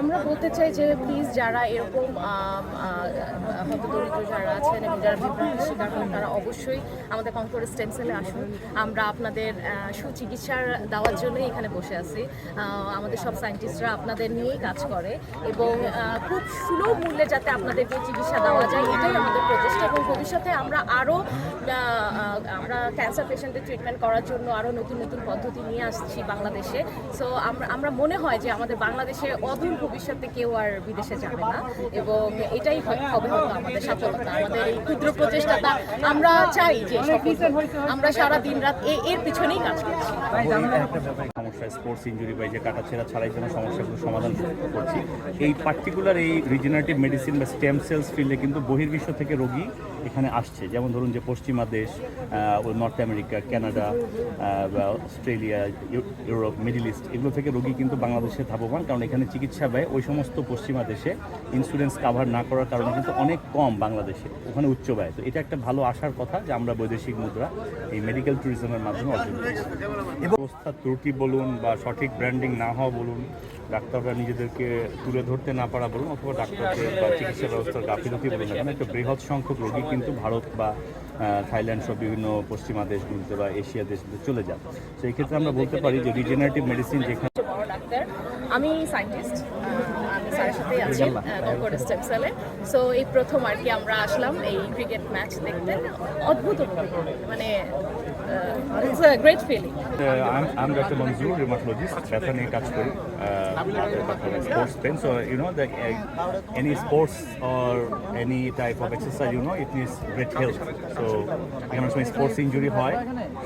আমরা বলতে চাই যে প্লিজ যারা এরকম হতদরিদ্র যারা আছেন এবং যারা শিকার হন তারা অবশ্যই আমাদের কংকর স্টেম সেলে আসুন। আমরা আপনাদের সুচিকিৎসার দেওয়ার জন্যই এখানে বসে আছি। আমাদের সব সায়েন্টিস্টরা আপনাদের নিয়েই কাজ করে এবং খুব সুলভ মূল্যে যাতে আপনাদেরকে চিকিৎসা দেওয়া যায়, এটাই আমাদের প্রচেষ্টা। ভবিষ্যতে আমরা আরও আমরা ক্যান্সার পেশেন্টের ট্রিটমেন্ট করার জন্য আরও নতুন নতুন পদ্ধতি নিয়ে আসছি বাংলাদেশে। সো আমরা আমরা মনে হয় যে আমাদের বাংলাদেশে অদূর ভবিষ্যতে কেউ আর বিদেশে যাবে না এবং এটাই হবে হয়তো আমাদের সফলতা। আমাদের এই ক্ষুদ্র প্রচেষ্টাটা আমরা চাই যে আমরা সারা দিন রাত এর পিছনেই কাজ করছি। সমস্যা স্পোর্টস ইঞ্জুরি বা যে কাটাছেঁড়া ছাড়াই যেন সমস্যাগুলো সমাধান করছি। এই পার্টিকুলার এই রিজেনারেটিভ মেডিসিন বা স্টেম সেলস ফিল্ডে কিন্তু বহির্বিশ্ব থেকে রোগী এখানে আসছে। যেমন ধরুন যে পশ্চিমা দেশ নর্থ আমেরিকা কানাডা বা অস্ট্রেলিয়া ইউরোপ মিডল ইস্ট এগুলো থেকে রোগী কিন্তু বাংলাদেশে ধাবমান। কারণ এখানে চিকিৎসা ব্যয় ওই সমস্ত পশ্চিমা দেশে ইন্স্যুরেন্স কাভার না করার কারণে কিন্তু অনেক কম বাংলাদেশে ওখানে উচ্চ ব্যয়। তো এটা একটা ভালো আশার কথা যে আমরা বৈদেশিক মুদ্রা এই মেডিকেল ট্যুরিজমের মাধ্যমে অর্জন করছি। ব্যবস্থা ত্রুটি বলুন বা সঠিক ব্র্যান্ডিং না হওয়া বলুন ডাক্তাররা নিজেদেরকে তুলে ধরতে না পারা বলুন অথবা ডাক্তারদের বা চিকিৎসা ব্যবস্থার গাফিলতি বলুন না একটা বৃহৎ সংখ্যক রোগী কিন্তু ভারত বা থাইল্যান্ড সব বিভিন্ন পশ্চিমা দেশগুলিতে বা এশিয়া দেশগুলিতে চলে যান সেই ক্ষেত্রে আমরা বলতে পারি যে রিজেনারেটিভ মেডিসিন যেখানে ডাক্তার। আমি সায়েন্টিস্ট আমি স্যারের সাথেই আছি কনকর্ড সেলে সো এই প্রথম আর কি আমরা আসলাম এই ক্রিকেট ম্যাচ দেখতে। অদ্ভুত অনুভূতি। মানে it's a great feeling I'm doctor Manzur rheumatologist ব্যথা নিয়ে কাজ করি sports pain so you know that any sports or any type of exercise you know it needs great health so এখানে অনেক সময় স্পোর্টস ইঞ্জুরি হয়।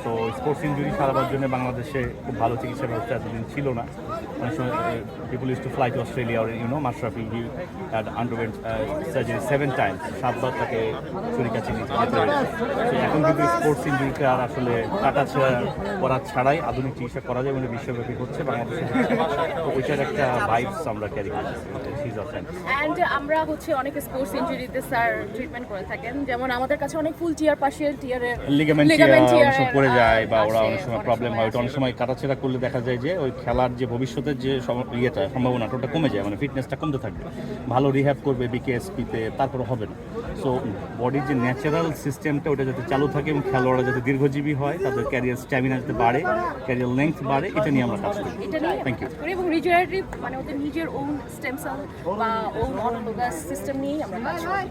সো স্পোর্টস ইঞ্জুরি সারাবার জন্য বাংলাদেশে খুব ভালো চিকিৎসা ব্যবস্থা এতদিন ছিল না। অনেক সময় people is to fly to Australia or you know Mashrafe he had underwent surgery seven times সাতবার তাকে ছুরি কাছে নিতে যেতে হয়েছে এখন কিন্তু স্পোর্টস ইঞ্জুরিতে আর আসলে কাটা ছেঁড়া করা ছাড়াই আধুনিক চিকিৎসা করা যায় বলে বিশ্বব্যাপী হচ্ছে বাংলাদেশে। তো ওইটার একটা ভাইবস আমরা ক্যারি করছি অফ অ্যান্ড আমরা হচ্ছে অনেক স্পোর্টস ইনজুরিতে স্যার ট্রিটমেন্ট করে থাকেন। যেমন আমাদের কাছে অনেক ফুল টিয়ার পাশিয়াল টিয়ারের লিগামেন্ট অনেক সময় পড়ে যায় বা ওরা অনেক সময় প্রবলেম হয় অনেক সময় কাটাছেড়া করলে দেখা যায় যে ওই খেলার যে ভবিষ্যতের যে ইয়েটা সম্ভাবনাটা ওটা কমে যায় মানে ফিটনেসটা কমতে থাকবে। ভালো রিহ্যাব করবে বিকেএসপিতে তারপরে হবে না। সো বডির যে ন্যাচারাল সিস্টেমটা ওটা যাতে চালু থাকে এবং খেলোয়াড়রা যাতে দীর্ঘজীবী হয় তাদের ক্যারিয়ার স্ট্যামিনা যাতে বাড়ে ক্যারিয়ার লেংথ বাড়ে এটা নিয়ে আমরা কাজ করি. কাজ করি এবং রিজেনারেটিভ মানে ওদের নিজের ওন স্টেম সেল বা ওন অটোলোগাস সিস্টেম নিয়েই আমরা কাজ করি।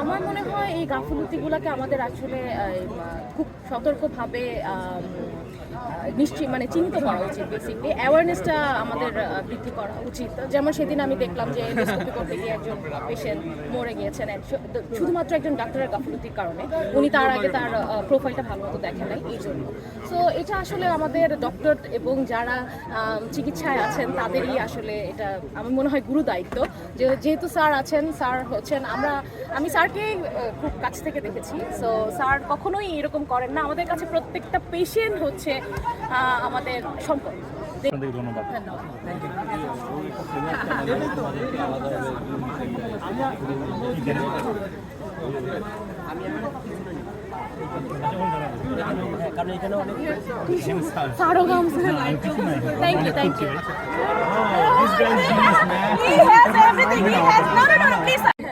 আমার মনে হয় এই গাফিলতিগুলোকে আমাদের আসলে খুব সতর্কভাবে নিশ্চয়ই মানে চিহ্নিত করা উচিত বেসিকলি অ্যাওয়ারনেসটা আমাদের বৃদ্ধি করা উচিত। যেমন সেদিন আমি দেখলাম যে এন্ডোস্কোপি করতে গিয়ে একজন পেশেন্ট মরে গিয়েছেন। শুধুমাত্র একজন ডাক্তারের গাফিলতির কারণে। উনি তার আগে তার প্রোফাইলটা ভালো মতো দেখেন নাই, এই জন্য। সো এটা আসলে আমাদের ডক্টর এবং যারা চিকিৎসায় আছেন, তাদেরই আসলে এটা আমার মনে হয় গুরু দায়িত্ব যেহেতু স্যার আছেন, স্যার হচ্ছেন, আমরা, আমি স্যারকে খুব কাছ থেকে দেখেছি। সো স্যার কখনোই এরকম করেন না। আমাদের কাছে প্রত্যেকটা পেশেন্ট হচ্ছে আমাদের সম্পদ। আপনাদের ধন্যবাদ ধন্যবাদ স্যারও গাম thank you thank you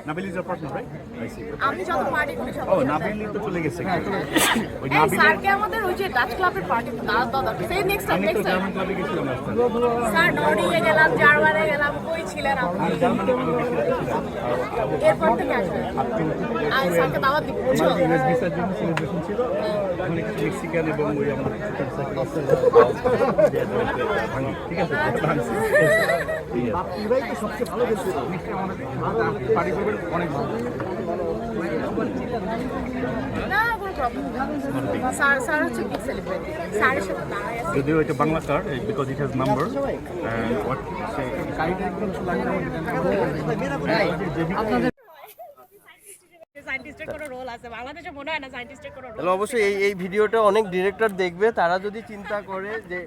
Nabil is partner right I see আমি যত পার্টি করি সব ও নাবিল তো চলে গেছে। ওই নাবিল স্যারকে আমাদের ওই যে ডাচ ক্লাবের পার্টি দাঁড়া দাঁড়া সেই নেক্সট টাইম আমি তো নেক্সট টাইম জার্মান ক্লাবে গেছিলাম। স্যার নর্ডিকে গেলাম জার্মানে গেলাম কই ছিলেন আপনি? এরপর থেকে আসবেন আমি স্যারকে দাওয়াত দিব বুঝছ? ইউএস ভিসার জন্য সেলিব্রেশন ছিল। একটু মেক্সিকান এবং ওই আমার ঠিক আছে? ঠিক আছে সবচেয়ে ভালো খেলছে পার্টি করবেন অনেক ভালো। যদিও এটা Bangla card because it has number role আছে। বাংলাদেশে মনে হয় না সায়েন্টিস্টের কোনো রোল তাহলে অবশ্যই এই এই ভিডিওটা অনেক ডিরেক্টর দেখবে। তারা যদি চিন্তা করে যে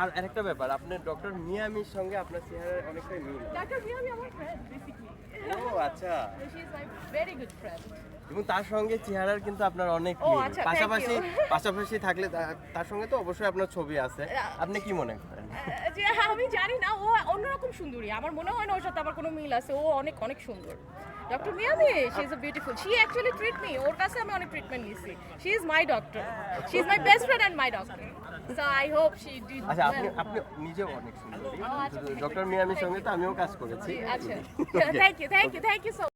আর আরেকটা ব্যাপার আপনার ডক্টর মিয়ামির সঙ্গে আপনার চেহারার অনেকটাই মিল। ডাক্তার মিয়ামি আমার ফ্রেন্ড বেসিক্যালি ও আচ্ছা। She is my very good friend এবং তার সঙ্গে চেহারার কিন্তু আপনার অনেক মিল। আচ্ছা, পাশাপাশি পাশাপাশি থাকলে তার সঙ্গে তো অবশ্যই আপনার ছবি আছে। আপনি কি মনে করেন? যে আমি জানি না ও অন্যরকম সুন্দরী। আমার মনে হয় না ওর সাথে আমার কোনো মিল আছে। ও অনেক অনেক সুন্দর। Doctor Miami she is a beautiful she actually treat me ওর কাছে আমি অনেক ট্রিটমেন্ট নিয়েছি। She is my doctor she is my best friend and my doctor so I hope she did আচ্ছা আপনি আপনি নিজেও অনেক সুন্দর। আচ্ছা, ডক্টর মিয়ামির সঙ্গে তো আমিও কাজ করেছি। আচ্ছা। Thank you thank you thank you so